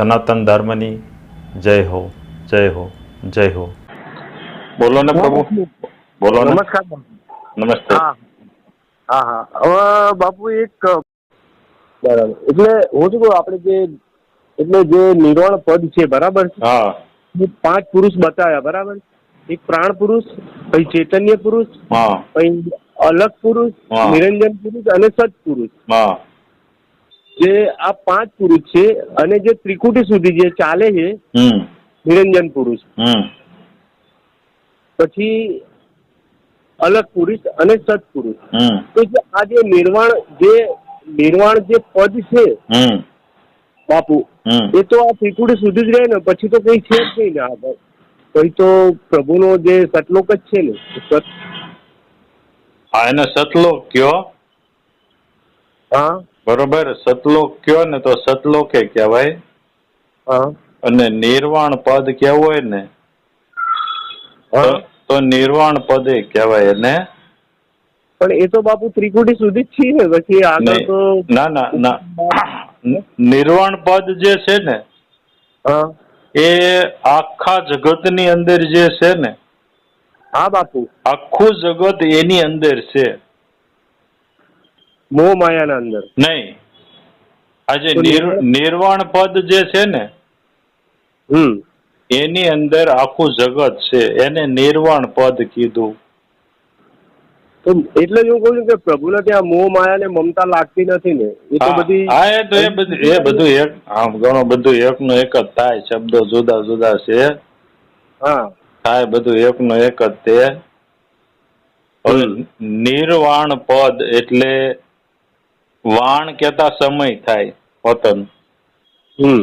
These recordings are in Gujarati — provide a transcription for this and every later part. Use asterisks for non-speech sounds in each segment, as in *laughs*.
સનાતન ધર્મની જય હો જય હો જય હો. બોલો ને પ્રભુ. બોલો નમસ્કાર નમસ્તે. હા હા હવે બાપુ એક બરાબર. એટલે હું શું કહું આપણે જે એટલે જે નિર્વાણ પદ છે બરાબર હા. એ પાંચ પુરુષ બતાવ્યા બરાબર એક પ્રાણ પુરુષ પછી ચૈતન્ય પુરુષ હા. પછી અલગ પુરુષ નિરંજન પુરુષ અને સત પુરુષ. હા. જે આ પાંચ પુરુષ છે અને જે ત્રિકુટી સુધી જે ચાલે છે નિરંજન પુરુષ. પછી અલગ પુરુષ અને સત્પુરુષ તો જે આ જે નિર્વાણ જે નિર્વાણ જે પદ છે બાપુ એ તો આ ત્રિકુટી સુધી જ રહે ને પછી તો કઈ છે જ નહીં ને આગળ પછી તો પ્રભુનો જે સતલોક જ છે ને સત. હા એને સતલોક કયો? હા. બરોબર? સતલોક કયો ને તો સતલોકે કહેવાય. અને નિર્વાણ પદ કેવું હોય ને? તો- નિર્વાણ પદે કહેવાય એને. પણ એ તો બાપુ ત્રિકુટી સુધી જ છીએ. પછી આગળ તો ના ના ના નિર્વાણ પદ જે છે ને એ આખા જગતની અંદર જે છે ને હા બાપુ. આખું જગત એની અંદર છે. મોહ માયાના અંદર. નહીં. આજે નિર્વાણ- પદ જે છે ને હમ. એની અંદર આખું જગત છે. એને નિર્વાણ પદ કીધું. તો એટલે જ હું કહું છું કે પ્રભુને ત્યાં મોહ માયા ને મમતા લાગતી નથી ને. એ તો બધી હા, એ તો એ બધું એ બધું એક આમ ઘણો બધું એકનું એક જ થાય. શબ્દો જુદા જુદા છે. હા. થાય બધું એકનું એક જ તે. નિર્વાણ પદ એટલે વાણ કેતા સમય થાય વતન હમ.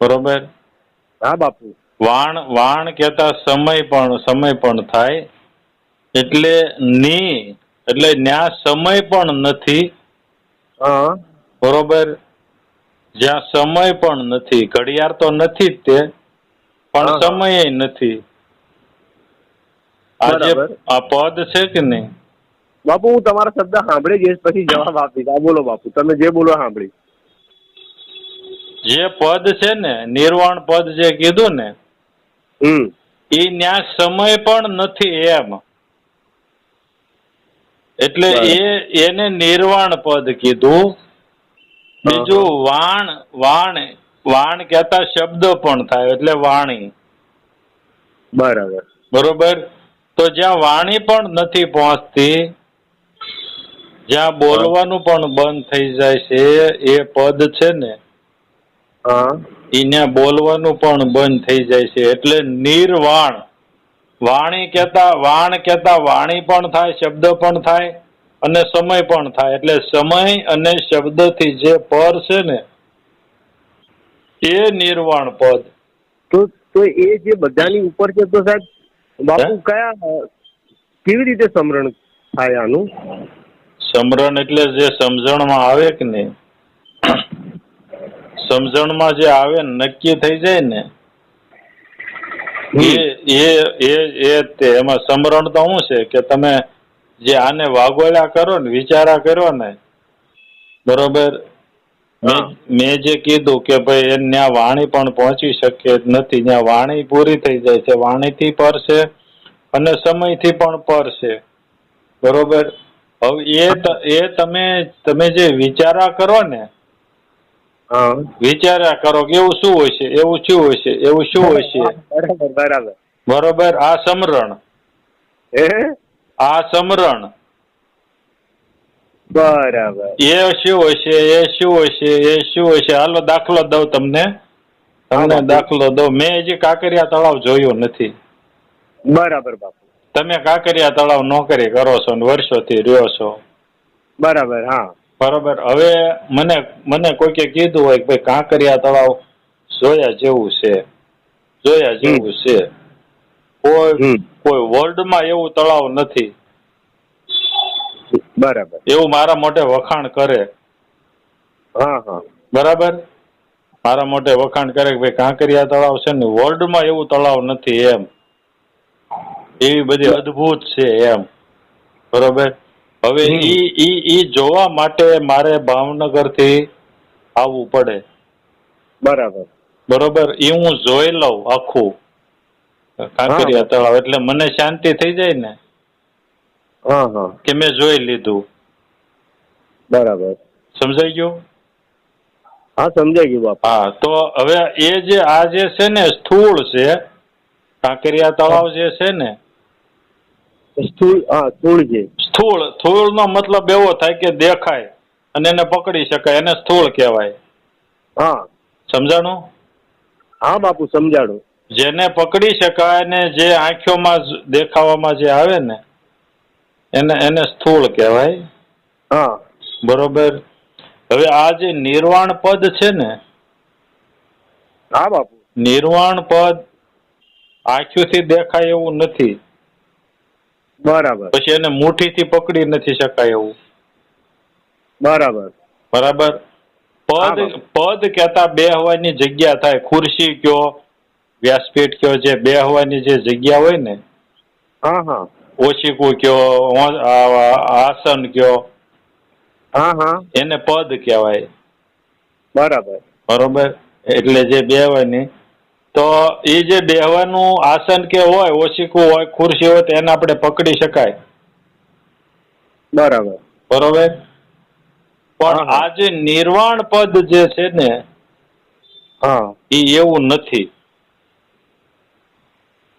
બરોબર? હા બાપુ. વાણ વાણ કેતા સમય પણ સમય પણ થાય એટલે ની એટલે ન્યા સમય પણ નથી. બરોબર? જ્યાં સમય પણ નથી ઘડિયાળ તો નથી જ તે પણ સમય નથી. આજે આ પદ છે કે નહીં? બાપુ હું તમારા શબ્દ સાંભળી જઈશ પછી જવાબ આપીશ. આ બોલો બાપુ તમે જે બોલો સાંભળી. જે પદ છે ને નિર્વાણ પદ જે કીધું ને હમ. એ ન્યા સમય પણ નથી એમ. એટલે એ એને નિર્વાણ પદ કીધું. બીજું વાણ વાણ વાણ કહેતા શબ્દ પણ થાય એટલે વાણી. બરાબર. બરોબર? તો જ્યાં વાણી પણ નથી પહોંચતી જ્યાં બોલવાનું પણ બંધ થઈ જાય છે એ પદ છે ને એને બોલવાનું પણ બંધ થઈ જાય છે. એટલે નિર્વાણ. વાણી કેતા વાણ કેતા વાણી પણ થાય શબ્દ પણ થાય અને સમય પણ થાય. એટલે સમય અને શબ્દથી જે પર છે ને એ નિર્વાણ પદ. તો તો એ જે બધાની ઉપર છે તો સાહેબ બાપુ કયા કેવી રીતે સમરણ થાય આનું? સમરણ એટલે જે સમજણમાં આવે કે નહીં સમજણમાં જે આવે નક્કી થઈ જાય ને એ એ એ એ તે એમાં સમરણ તો શું છે કે તમે જે આને વાગોળ્યા કરો ને વિચારા કરો ને બરોબર. મેં જે કીધું કે ભાઈ ત્યાં વાણી પણ પહોંચી શકે નથી ત્યાં વાણી પૂરી થઈ જાય છે વાણીથી પર છે અને સમયથી પણ પર છે બરોબર હવે એ એ તમે તમે જે વિચારા કરો ને વિચાર્યા કરો કે એવું શું હોય છે એવું શું હોય છે એવું શું હોય છે? બરાબર બરાબર. બરોબર આ સમરણ. આ સમરણ. બરાબર. એ શું હોય છે એ શું હોય છે એ શું હોય છે? હાલો દાખલો દઉં તમને. તમને દાખલો દઉં. મેં હજી કાંકરિયા તળાવ જોયું નથી. બરાબર બાપુ. તમે કાંકરિયા તળાવ નોકરી કરો છો ને વર્ષોથી રહ્યો છો? બરાબર હા. બરોબર. હવે મને મને કોઈકે કીધું હોય કે ભાઈ કાંકરિયા તળાવ જોયા જેવું છે. જોયા જેવું છે. કોઈ કોઈ વર્લ્ડમાં એવું તળાવ નથી. બરાબર. એવું મારા મોટે વખાણ કરે. હા હા. બરાબર? મારા મોટે વખાણ કરે કે ભાઈ કાંકરિયા તળાવ છે ને વર્લ્ડમાં એવું તળાવ નથી એમ. એવી બધી અદ્ભુત છે એમ. બરોબર? હવે ઈ ઈ ઈ જોવા માટે મારે ભાવનગરથી આવવું પડે. બરાબર. બરોબર? એ હું જોઈ લઉં આખું. કાંકરિયા તળાવ. એટલે મને શાંતિ થઈ જાય ને? હા હા. કે મેં જોઈ લીધું. બરાબર. સમજાઈ ગયું? હા સમજાઈ ગયું બાપા. હા તો હવે એ જે આ જે છે ને સ્થૂળ છે કાંકરિયા તળાવ જે છે ને સ્થૂળ હા સ્થૂળ છે. સ્થૂળ. સ્થૂળ નો મતલબ એવો થાય કે દેખાય અને એને પકડી શકાય એને સ્થૂળ કહેવાય. હા. સમજાણું? હા બાપુ સમજાડું જેને પકડી શકાય ને જે આંખોમાં દેખાવામાં જે આવે ને એને એને સ્થૂળ કહેવાય. હા. બરોબર? હવે આ જે નિર્વાણ પદ છે ને હા બાપુ. નિર્વાણ પદ આંખોથી દેખાય એવું નથી. બરાબર. પછી એને મુઠ્ઠીથી પકડી નથી શકાય એવું. બરાબર. બરાબર? પદ પદ કહેતા બેહવાની જગ્યા થાય. ખુરશી કયો વ્યાસપીઠ કયો જે બેહવાની જે જગ્યા હોય ને હા હા. ઓશિકું કયો આસન કયો હા હા. એને પદ કહેવાય. બરાબર. બરોબર? એટલે જે બેહવાની તો એ જે બેહવાનું આસન કે હોય ઓશીકું હોય ખુરશી હોય તો એને આપણે પકડી શકાય. બરાબર. બરોબર? પણ. આ જે નિર્વાણ પદ જે છે ને હા. એ એવું નથી.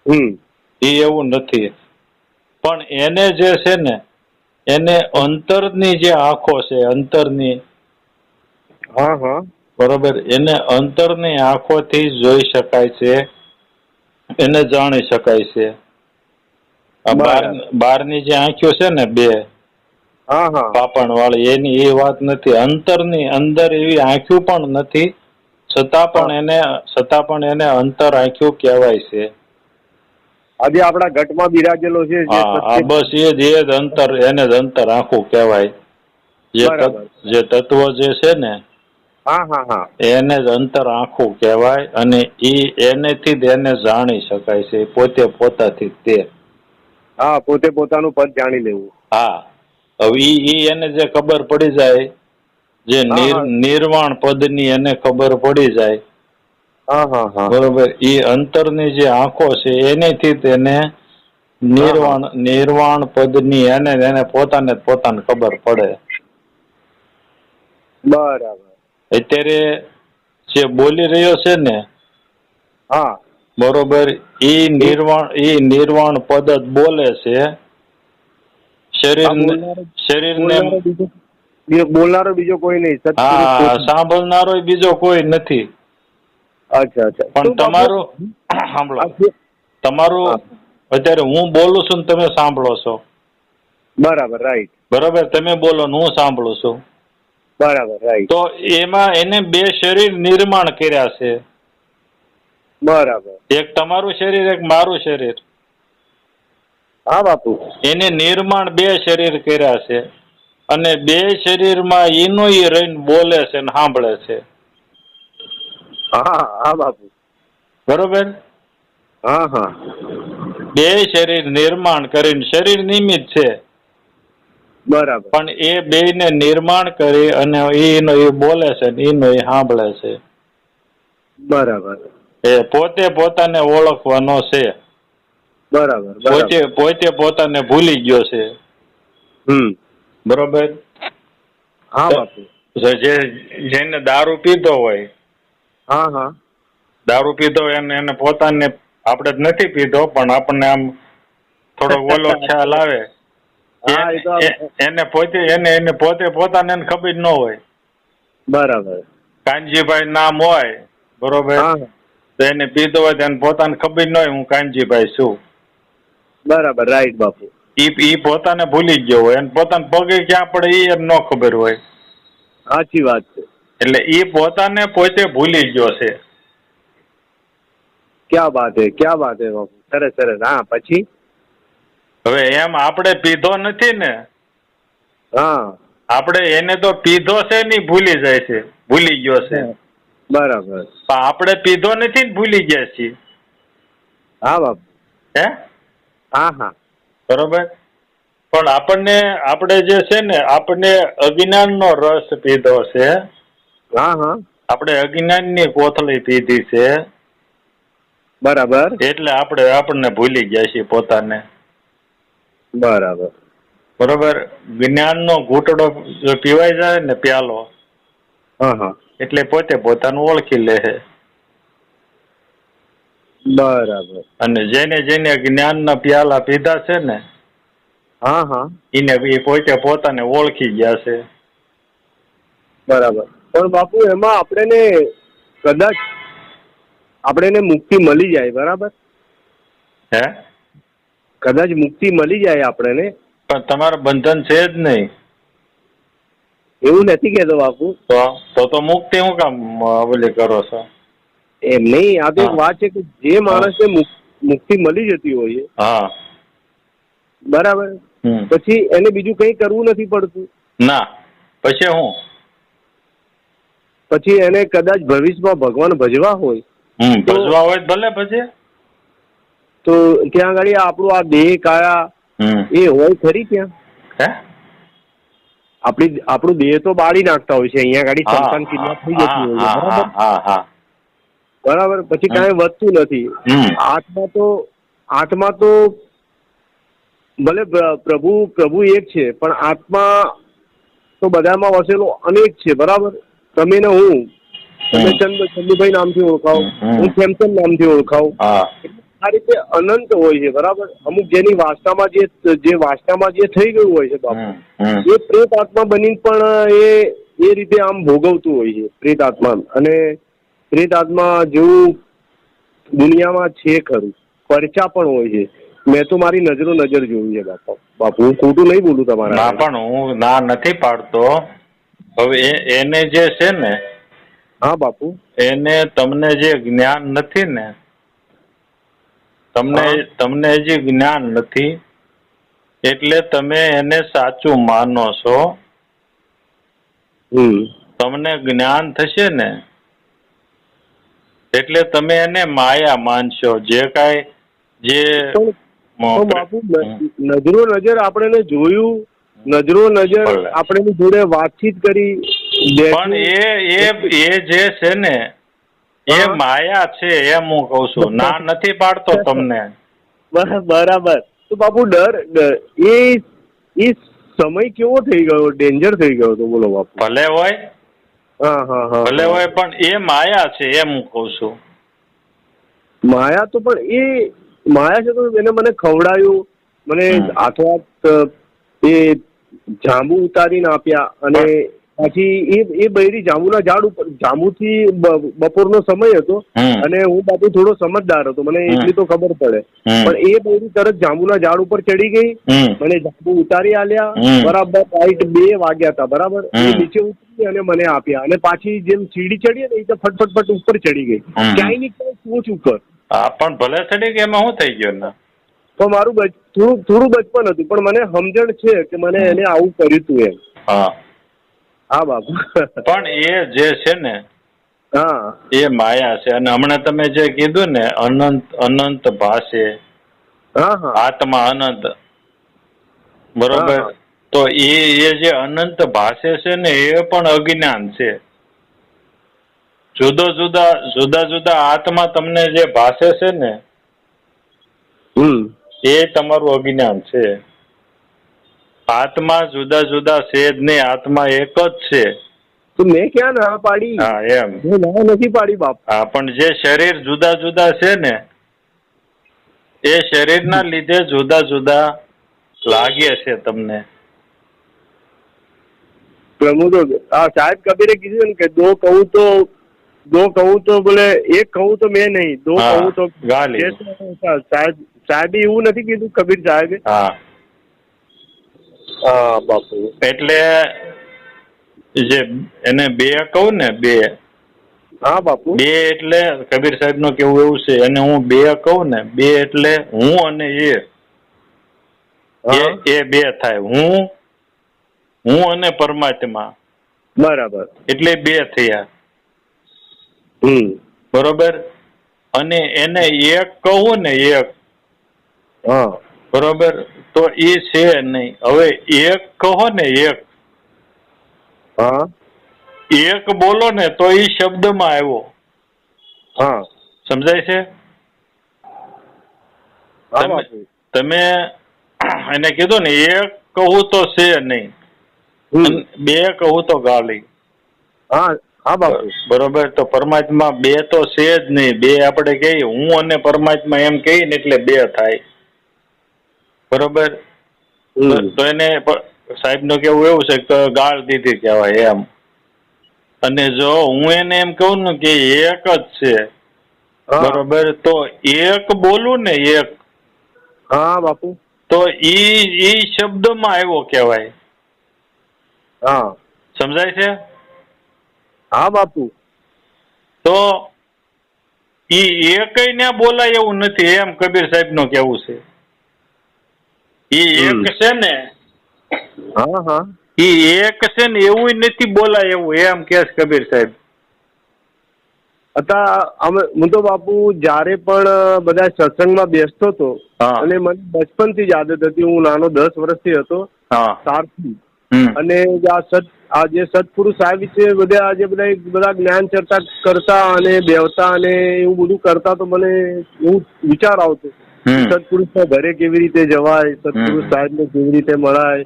હમ. એ એવું નથી. પણ એને જે છે ને એને અંતરની જે આંખો છે અંતરની હા હા. બરોબર? એને અંતરની આંખોથી જોઈ શકાય છે. એને જાણી શકાય છે. બારની જે આંખો છે ને બે પાપણ વાળી એની એ વાત નથી. અંતરની અંદર એવી આંખ્યું પણ નથી. છતાં પણ એને છતાં પણ એને અંતર આંખ્યું કહેવાય છે. આજે આપણા ઘટમાં બિરાજેલો છે બસ એ જ એ જ અંતર એને જ અંતર આંખું કહેવાય. જે તત્- જે તત્વ જે છે ને એને જ અંતર આખું કહેવાય અને ઈ એનેથી જ એને જાણી શકાય છે. પોતે પોતાથી તે. હા પોતે પોતાનું પદ જાણી લેવું. હા. હવે ઈ એને જે ખબર પડી જાય જે. નિર્વાણ પદની એને ખબર પડી જાય હા હા હા. બરોબર. ઈ અંતરની જે આંખો છે એનેથી તેને નિર્વાણ નિર્વાણ પદની એને એને પોતાને પોતાને ખબર પડે. બરાબર. અત્યારે જે બોલી રહ્યો છે ને હા. બરોબર એ નિર્વાણ ઈ નિર્વાણ પદ જ બોલે છે. શરીર શરીરને બોલનારો બીજો બોલનારો બીજો કોઈ નહીં હા. સાંભળનારો બીજો કોઈ નથી. અચ્છા અચ્છા. પણ તમારું સાંભળો. તમારું અત્યારે હું બોલું છું ને તમે સાંભળો છો. બરાબર રાઈટ બરોબર તમે બોલો ને હું સાંભળું છું. બરાબર રાઈટ તો એમાં એને બે શરીર નિર્માણ કર્યા છે. બરાબર. એક તમારું શરીર એક મારું શરીર. હા બાપુ. એને નિર્માણ બે શરીર કર્યા છે અને બે શરીરમાં એનો એ રહીને બોલે છે ને સાંભળે છે. હા હા બાપુ. બરોબર? હા હા. બે શરીર નિર્માણ કરીને શરીર નિમિત્ત છે. બરાબર. પણ એ બે ને નિર્માણ કરી અને એનો એ બોલે છે એનો એ સાંભળે છે. બરાબર. એ પોતે પોતાને ઓળખવાનો છે. બરાબર પોતે પોતે પોતાને ભૂલી ગયો છે. હમ. બરોબર? હા બાપુ. જે જેને દારૂ પીધો હોય. હા હા. દારૂ પીધો હોય એને એને પોતાને આપણે જ નથી પીધો પણ આપણને આમ થોડો ઓલો ખ્યાલ આવે. એને- એ- એને પોતે એને એને પોતે પોતાને એને ખબર ન હોય. બરાબર. કાનજીભાઈ નામ હોય બરોબર? તો એને પીધો હોય તો એને પોતાને ખબર ન હોય હું કાનજીભાઈ છું. બરાબર રાઈટ બાપુ. ઈ ઈ પોતાને ભૂલી જ ગયો હોય. અને પોતાને પગે ક્યાં પડે ઈ એમ ન ખબર હોય. સાચી વાત છે. એટલે ઈ પોતાને પોતે ભૂલી ગયો છે. ક્યાં વાત હે? ક્યાં વાત હે બાપુ? સરસ સરસ. હા પછી? હવે એમ આપણે પીધો નથી ને હા. આપણે એને તો પીધો છે નહીં ભૂલી જાય છે ભૂલી ગયો છે. બરાબર. પણ આપણે પીધો નથી ને ભૂલી ગયા છીએ. હા બાપુ. હે? હા હા. બરોબર? પણ આપણને આપણે જે છે ને આપણને અજ્ઞાનનો રસ પીધો છે. હા હા. આપણે અજ્ઞાનની કોથળી પીધી છે. બરાબર. એટલે આપણે આપણને ભૂલી ગયા છીએ પોતાને. બરાબર. બરોબર? જ્ઞાનનો ઘૂંટડો જો પીવાઈ જાય ને પ્યાલો હા હા. એટલે પોતે પોતાનું ઓળખી લે છે. બરાબર. અને જેને જેને જ્ઞાનના પ્યાલા પીધા છે ને હા હા. એને એ પોતે પોતાને ઓળખી ગયા છે. બરાબર. પણ બાપુ એમાં આપણને કદાચ આપણને મુક્તિ મળી જાય બરાબર? હે? કદાચ મુક્તિ મળી જાય આપણને. પણ તમારું બંધન છે જ નહીં. એવું નથી કેતો બાપુ. તો તો મુક્તિ હું કામ ઓલી કરો છો? એમ નહીં આ તો વાત છે કે જે માણસને મુક- મુક્તિ મળી જતી હોય હા. બરાબર. પછી એને બીજું કંઈ કરવું નથી પડતું. ના. પછી હું? પછી એને કદાચ ભવિષ્યમાં ભગવાન ભજવા હોય. ભજવા હોય ભલે ભજે. તો ત્યાં આગળ આપણું આ દેહ કાયા એ હોય ખરી ત્યાં? હે? આપણી આપણું દેહ તો બાળી નાખતા હોય છે અહીંયા ગાડી સંતાન કિડનેપ થઈ જતી હોય બરાબર? પછી કાંઈ વધતું નથી. આત્મા તો આત્મા તો ભલે પ્ર- પ્રભુ પ્રભુ એક છે પણ આત્મા તો બધામાં વસેલો અનેક છે બરાબર? તમે ને હું. તમે. ચંદ ચંદુભાઈ નામથી ઓળખાવ હું ખેમચંદ નામથી ઓળખાવ હા. આ રીતે અનંત હોય છે બરાબર? અમુક જેની વાસનામાં જે જે વાસનામાં જે થઈ ગયું હોય છે બાપુ. એ પ્રેત આત્મા બની પણ એ એ રીતે આમ ભોગવતું હોય છે પ્રેત આત્મા અને પ્રેત આત્મા જેવું દુનિયામાં છે ખરું. પરચા પણ હોય છે. મેં તો મારી નજરો નજર જોયું છે બાપા. બાપુ હું ખોટું નહીં બોલું ના પણ હું ના નથી પાડતો. હવે એને જે છે ને હા બાપુ. એને તમને જે જ્ઞાન નથી ને તમને. તમને હજી જ્ઞાન નથી એટલે તમે એને સાચું માનો છો. તમને જ્ઞાન થશે ને એટલે તમે એને માયા માનશો જે કાંઈ જે નજરો નજર આપણે જોયું નજરો નજર આપણે જોડે વાતચીત કરી પણ એ એ જે છે ને એ માયા છે એમ હું કઉ છું. ના નથી પાડતો તમને. બર- બરાબર. તો બાપુ ડર એ એ સમય કેવો થઈ ગયો? ડેન્જર થઈ ગયો તો બોલો બાપુ. ભલે હોય હા હા હા. ભલે હોય પણ એ માયા છે એમ હું કઉ છું. માયા તો પણ એ માયા છે તો એને મને ખવડાયું મને. હાથો હાથ એ જાંબુ ઉતારીને આપ્યા અને પછી એ એ બૈરી જાંબુના ઝાડ ઉપર જાંબુથી બપોરનો સમય હતો અને હું બાપુ થોડો સમજદાર હતો. મને એટલી તો ખબર પડે. પણ એ બૈરી તરત જાંબુના ઝાડ ઉપર ચડી ગઈ. મને જાંબુ ઉતારી આલ્યા. બરાબર રાઈટ બે વાગ્યા હતા બરાબર? એ નીચે ઉતરી અને મને આપ્યા. અને પાછી જેમ સીડી ચડી ને એ તો ફટ ફટ ફટ ઉપર ચડી ગઈ. ક્યાંયની ક્યાંય ટોચ ઉપર. પણ ભલે ચડી કે એમાં શું થઈ ગયું ને તો મારું થોડું થોડું બચપન હતું. પણ મને સમજણ છે કે મને એને આવું કર્યું હતું એમ. હા. હા બાપુ. પણ એ જે છે ને હા. એ માયા છે. અને હમણાં તમે જે કીધું ને અનંત અનંત ભાષે આત્મા અનંત બરોબર? તો એ એ જે અનંત ભાષે છે ને એ પણ અજ્ઞાન છે. જુદો જુદા જુદા જુદા આત્મા તમને જે ભાષે છે ને એ તમારું અજ્ઞાન છે. આત્મા જુદા જુદા છે જ નહીં આત્મા એક જ છે. તો મેં ક્યાં ના પાડી? હા એમ. મેં ના નથી પાડી બાપ. હા પણ જે શરીર જુદા જુદા છે ને એ શરીરના લીધે જુદા જુદા લાગે છે તમને. પ્રભુ તો આ સાહેબ કબીરે કીધું ને કે દો કહું તો દો કહું તો બોલે એક કહું તો મેં નહીં દો કહું તો. સાહેબ સાહેબે એવું નથી કીધું કબીર સાહેબે. હા. બાપુ. એટલે જે એને બે કહું ને બે. હા બાપુ. બે એટલે કબીર સાહેબનું કેવું એવું છે એને હું બે કહું ને બે એટલે હું અને એ. એ- બે થાય. હું હું અને પરમાત્મા. બરાબર. એટલે બે થયા. હમ. બરોબર? અને એને એક કહું ને એક. હા. બરોબર? તો એ છે નહીં. હવે એક કહો ને એક. હા. એક બોલો ને તો એ શબ્દમાં આવ્યો. હા. સમજાય છે? તમે- એને કીધું ને એક કહું તો છે નહીં. બે કહું તો ગાલી. હા હા બાપુ. બરોબર? તો પરમાત્મા બે તો છે જ નહીં. બે આપણે કહીએ હું અને પરમાત્મા એમ કહીએ ને એટલે બે થાય. બરોબર? તો- એને સાહેબનું કેવું એવું છે કે ગાળ દીધી કહેવાય એમ. અને જો હું એને એમ કહું ને કે એક જ છે બરોબર? તો એક બોલું ને એક. હા બાપુ. તો ઈ ઈ શબ્દમાં આવ્યો કહેવાય. હા. સમજાય છે? હા બાપુ. તો ઈ એકય ને બોલાય એવું નથી એમ કબીર સાહેબનું કેવું છે? એક છે ને હા હા. એ એક છે ને એવું નથી બોલાય એવું એમ કેસ કબીર સાહેબ. હતા અમે હું તો બાપુ જ્યારે પણ બધા સત્સંગમાં બેસતો હતો અને મને બચપનથી જ આદત હતી હું નાનો દસ વર્ષથી હતો સારથી. અને આ સત આ જે સત્પુરુષ સાહેબ છે બધા આજે બધા બધા જ્ઞાન ચર્ચા કરતા અને બેવતા અને એવું બધું કરતા તો મને એવું વિચાર આવતો. હમ. સત્પુરુષના ઘરે કેવી રીતે જવાય સત્પુરુષ સાહેબ ને કેવી રીતે મળાય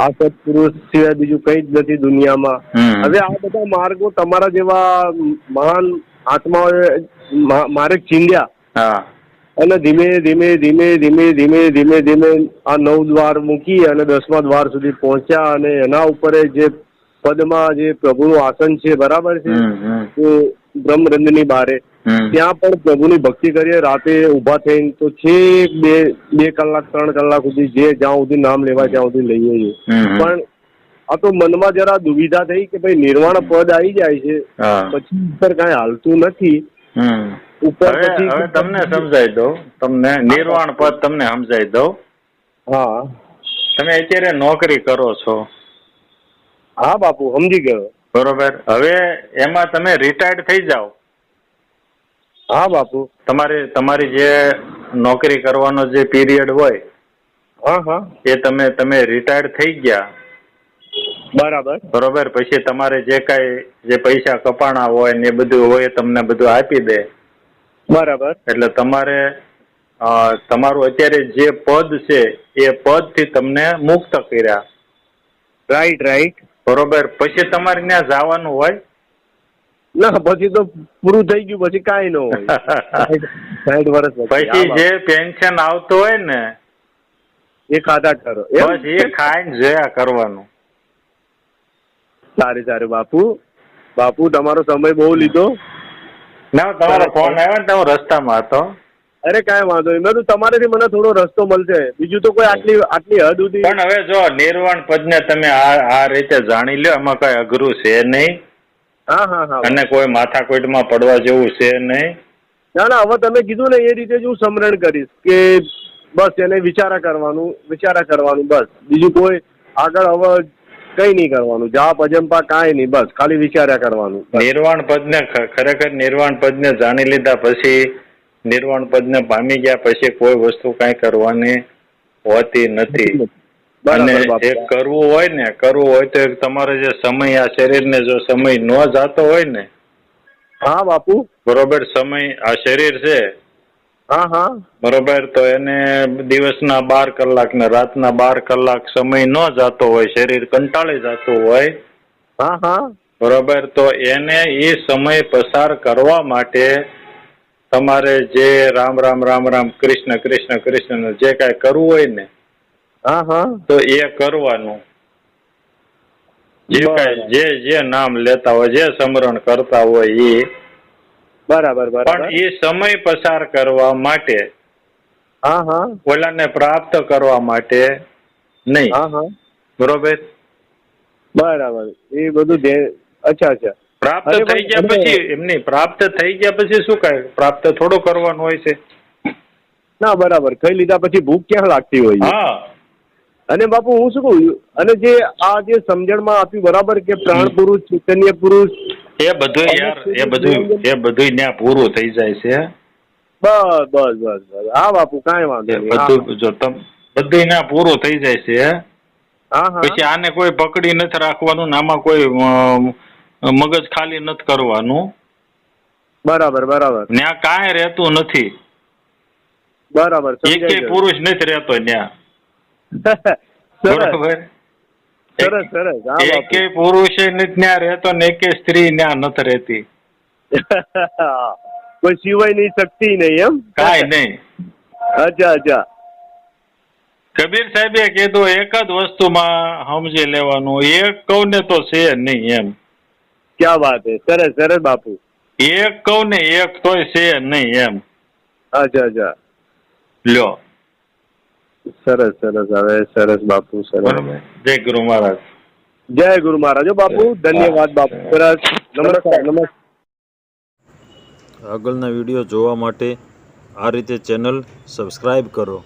આ સત્પુરુષ સિવાય બીજું કંઈ જ નથી દુનિયામાં. હવે આ બધા માર્ગો તમારા જેવા મહાન આત્માઓએ માર્ગ ચીંધ્યા. હા. અને ધીમે ધીમે ધીમે ધીમે ધીમે ધીમે ધીમે આ નવ દ્વાર મૂકી અને દસમા દ્વાર સુધી પહોંચ્યા અને એના ઉપર જે પદમાં જે પ્રભુનું આસન છે બરાબર છે? બ્રહ્મરંધની બારે. ત્યાં પણ પ્રભુની ભક્તિ કરીએ. રાતે ઊભા થઈને તો છેક બે બે કલાક ત્રણ કલાક સુધી જે જ્યાં સુધી નામ લેવા ત્યાં સુધી લઈએ છીએ પણ આ તો મનમાં જરા દુવિધા થઈ કે ભાઈ નિર્વાણ પદ આવી જાય છે. પછી ઉપર કઈ હાલતું નથી. ઉપર હવે હવે તમને સમજાઈ દઉં. તમને નિર્વાણ પદ તમને સમજાઈ દઉં. હા. તમે અત્યારે નોકરી કરો છો. હા બાપુ સમજી ગયો. બરોબર. હવે એમાં તમે રિટાયર્ડ થઈ જાઓ. હા બાપુ. તમારી તમારી જે નોકરી કરવાનો જે પીરિયડ હોય હા હા. એ તમે તમે રિટાયર્ડ થઈ ગયા. બરાબર. બરોબર. પછી તમારે જે કાંઈ જે પૈસા કપાણા હોય ને એ બધું હોય એ તમને બધું આપી દે. બરાબર. એટલે તમારે તમારું અત્યારે જે પદ છે એ પદથી તમને મુક્ત કર્યા. રાઈટ રાઈટ બરોબર. પછી તમારે ત્યાં જવાનું હોય? ના પછી તો પૂરું થઈ ગયું પછી કાંઈ ન હોય. *laughs* સાઠ વર્ષ પછી. જે પેન્શન આવતું હોય ને એ ખાધા કરો? બસ એ ખાઈને જોયા કરવાનું. સારું સારું બાપુ. બાપુ તમારો સમય બહુ લીધો. ના તમારો ફોન આવ્યો ને તમે રસ્તામાં હતો. અરે કાંઈ વાંધો નહીં. મેં તો તમારેથી મને થોડો રસ્તો મળશે. બીજું તો કોઈ આટલી આટલી હદ સુધી પણ હવે જો નિર્વાણ પદને તમે આ આ રીતે જાણી લો એમાં કઈ અઘરું છે નહીં. હા હા હા. અને કોઈ માથાકોટમાં પડવા જેવું છે નહીં. ના ના હવે તમે કીધું ને એ રીતે જ હું સમરણ કરીશ કે બસ એને વિચારા કરવાનું વિચારા કરવાનું બસ. બીજું કોઈ આગળ હવે કઈ નહીં કરવાનું. જાપ અજંપા કાંઈ નહીં બસ. ખાલી વિચાર્યા કરવાનું. નિર્વાણ પદને ખરેખર નિર્વાણ પદને જાણી લીધા પછી નિર્વાણ પદને પામી ગયા પછી કોઈ વસ્તુ કઈ કરવાની હોતી નથી. અને જે કરવું હોય ને કરવું હોય તો તમારો જે સમય આ શરીરને જો સમય ન જાતો હોય ને હા બાપુ. બરોબર સમય આ શરીર છે. હા હા. બરોબર તો એને દિવસના બાર કલાક ને રાતના બાર કલાક સમય ન જાતો હોય શરીર કંટાળી જતું હોય. હા હા. બરોબર તો એને એ સમય પસાર કરવા માટે તમારે જે રામ રામ રામ રામ કૃષ્ણ કૃષ્ણ કૃષ્ણ જે કાંઈ કરવું હોય ને હા હા. તો એ કરવાનું. જે કાંઈ જે જે નામ લેતા હોય જે સ્મરણ કરતા હોય એ. બરાબર પણ એ સમય પસાર કરવા માટે હા હા. ઓલાને પ્રાપ્ત કરવા માટે નહીં. હા હા. બરોબર? બરાબર. એ બધું ધ્યાન- અચ્છા અચ્છા. પ્રાપ્ત થઈ ગયા પછી એમની પ્રાપ્ત થઈ ગયા પછી શું કહે પ્રાપ્ત થોડો કરવાનો હોય છે. ના બરાબર. ખાઈ લીધા પછી ભૂખ ક્યાં લાગતી હોય? હા. અને બાપુ હું શું કહું? અને જે આ જે સમજણમાં આપ્યું બરાબર કે પ્રાણ પુરુષ ચૈતન્ય પુરુષ એ બધું યાર એ બધું એ બધું ત્યાં પૂરું થઈ જાય છે. બસ બસ બસ બસ. હા બાપુ કાંઈ વાંધો બધું જો તમ બધું ત્યાં પૂરું થઈ જાય છે. હા પછી આને કોઈ પકડી નથી રાખવાનું ને આમાં કોઈ મગજ ખાલી નથી કરવાનું. બરાબર બરાબર. ત્યાં કાંઈ રહેતું નથી. બરાબર એક પુરુષ નથી રહેતો ત્યાં *laughs* બરાબર? સરસ સરસ. એકે પુરુષે ત્યાં રહેતો ને એકે સ્ત્રી ત્યાં નથી રહેતી. *laughs* કોઈ સિવાયની શક્તિ નહીં એમ? કાંઈ નહીં. અચ્છા અચ્છા. કબીર સાહેબે કીધું એક જ વસ્તુમાં સમજી લેવાનું એક કહું ને તો છે નહીં એમ. ક્યાં વાત હે? સરસ સરસ બાપુ. એક કહું ને એક તોય છે નહીં એમ. અચ્છા અચ્છા. લ્યો. સરસ સરસ હવે સરસ બાપુ સરસ. જય ગુરુ મહારાજ. જય ગુરુ મહારાજ. બાપુ ધન્યવાદ બાપુ. સરસ. નમસ્કાર નમસ્કાર. આગળના વીડિયો જોવા માટે આ રીતે ચેનલ સબસ્ક્રાઈબ કરો.